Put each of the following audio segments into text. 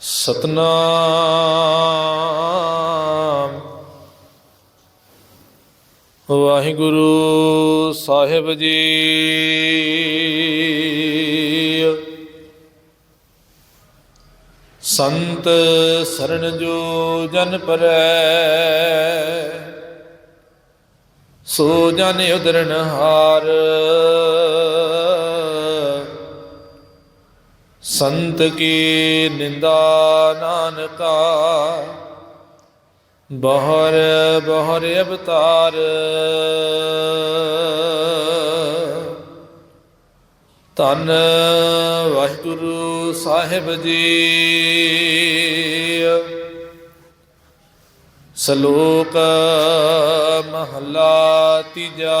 ਸਤਨਾਮ। ਵਾਹਿਗੁਰੂ ਸਾਹਿਬ ਜੀ। ਸੰਤ ਸਰਣ ਜੋ ਜਨ ਪਰੈ ਸੋ ਜਨ ਉਦਰਣ ਹਾਰ। ਸੰਤ ਕੀ ਨਿੰਦਾ ਨਾਨਕਾ ਬਹਰ ਬਹਰ ਅਵਤਾਰ। ਧੰਨ ਵਾਹਿਗੁਰੂ ਸਾਹਿਬ ਜੀ। ਸ਼ਲੋਕ ਮਹਲਾ ਤੀਜਾ।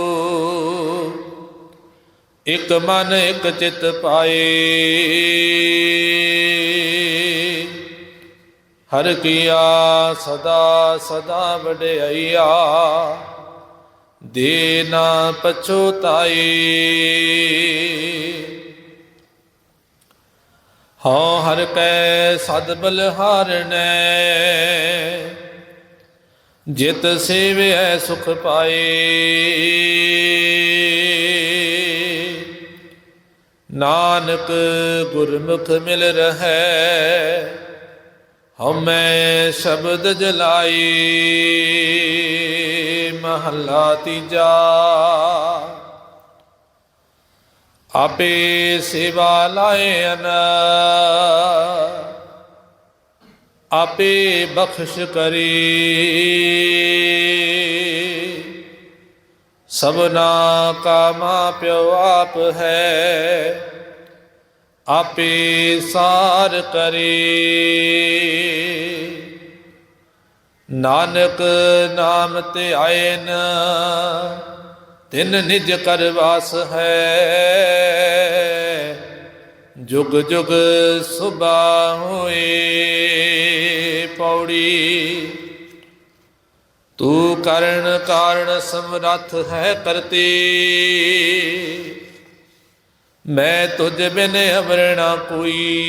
ਇਕ ਮਨ, ਇਕ ਚਿਤ ਪਾਏ। ਹਰ ਕੀਆ ਸਦਾ ਸਦਾ ਵਡਿਆਈਆ, ਦੇ ਨਾ ਪਛੋਤਾਏ ਹਾਂ ਹਰ ਕੈ ਸਦ ਬਲਹਾਰਣੈ ਜਿਤ ਸੇਵੈ ਸੁਖ ਪਾਏ। ਨਾਨਕ ਗੁਰਮੁਖ ਮਿਲ ਰਹੈ, ਹਉਮੈ ਸ਼ਬਦ ਜਲਾਈ, ਮਹੱਲਾ ਤੀਜਾ। ਆਪੇ ਸੇਵਾ ਲਾਏ ਅਨ, ਆਪੇ ਬਖਸ਼ ਕਰੀ। ਸਭਨਾ ਕਾ ਮਾਂ ਪਿਓ ਆਪ ਹੈ, ਆਪੇ ਸਾਰ ਕਰੇ। ਨਾਨਕ ਨਾਮ ਤੇ ਆਇਨ, ਤਿਨ ਨਿਜ ਕਰ ਵਾਸ ਹੈ। ਜੁਗ ਜੁਗ ਸੁਬਾ ਹੋਏ ਪੌੜੀ ਤੂੰ ਕਰਨ ਕਾਰਨ ਸਮਰੱਥ ਹੈ ਕਰਤੇ ਮੈਂ ਤੁਝ ਬਿਨ ਅਵਰਣਾ ਕੋਈ।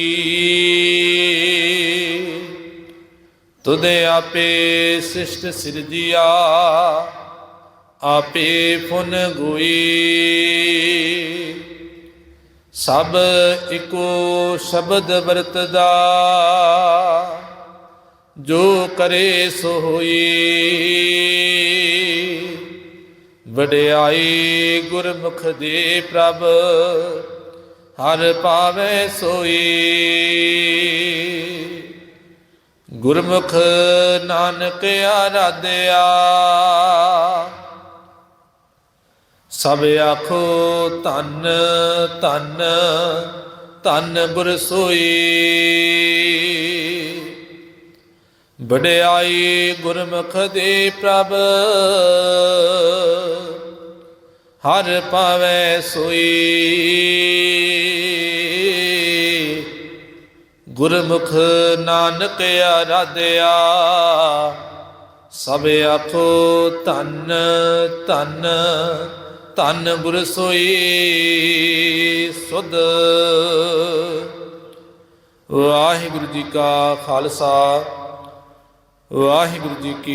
ਤੁਦੇ ਆਪੇ ਸਿਸ਼ਟ ਸਿਰਜਿਆ, ਆਪੇ ਫੁਨ ਗੋਈ। ਸਭ ਇਕੋ ਸ਼ਬਦ ਵਰਤਦਾ। ਜੋ ਕਰੇ ਸੋ ਹੋਈ। ਵਡਿਆਈ ਗੁਰਮੁਖ ਦੇ ਪ੍ਰਭ, ਹਰ ਪਾਵੇ ਸੋਈ। ਗੁਰਮੁਖ ਨਾਨਕ ਆਰਾਧਿਆ, ਸਭ ਆਖੋ ਧੰਨ ਧੰਨ ਧੰਨ ਗੁਰ ਸੋਈ। ਵਡਿਆਈ ਗੁਰਮੁਖ ਦੇ ਪ੍ਰਭ, ਹਰ ਪਾਵੇ ਸੋਈ। ਗੁਰਮੁਖ ਨਾਨਕ ਆਰਾਧਿਆ ਸਭ ਆਖੋ ਧੰਨ ਧੰਨ ਧੰਨ ਗੁਰ ਸੋਈ ਸੁਧ। ਵਾਹਿਗੁਰੂ ਜੀ ਕਾ ਖਾਲਸਾ। ਵਾਹਿਗੁਰੂ ਜੀ ਕੀ